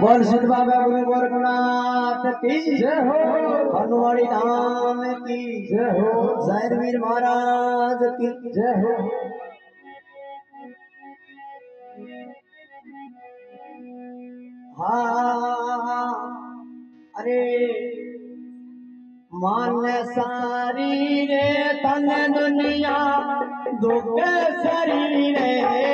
બોલ સદ બાબા ગુરુ ગોરખનાથ કી જય હો હનુમાળી ધામ કી જય હો. ઝાયરવીર મહારાજ કી જય હો. હા. અરે માન સારી રે તન દુનિયા દુઃખ સરી રે.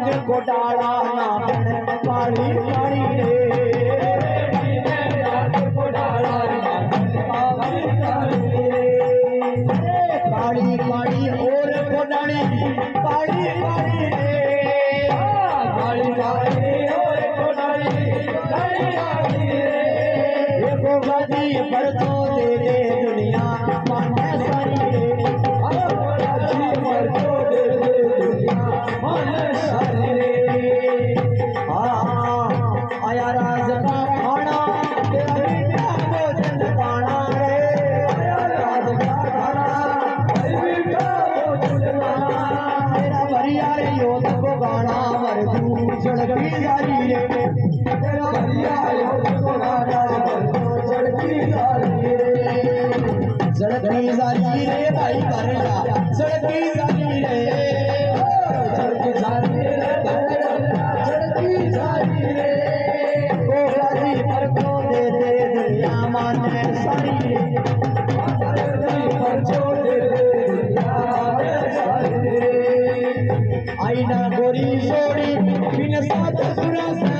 मन को डाला पाली पाली रे। काली काली और कोडाने काली काली रे। काली काली और कोडाने काली काली रे देखो गाजी पर सड़की जानी रे भाई कर जा सड़की जानी रे सड़क जानी रे सड़की जानी रे गोरा जी पर को दे दे दुनिया माने सारी आईना गोरी सोरी बिन साथ सुरा सा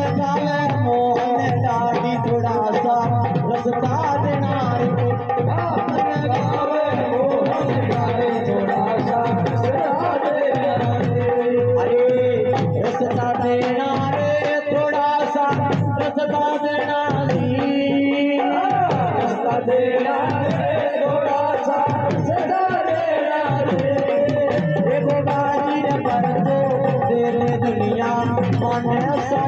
ಕಾಲ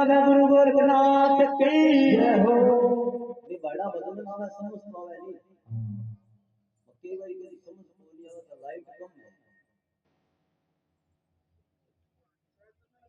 राधा गुरु गोरखनाथ की हो। ये बड़ा बदल मावा समझ हम्म। पावे नहीं कई बार कभी समझ बोलिया तो लाइट कम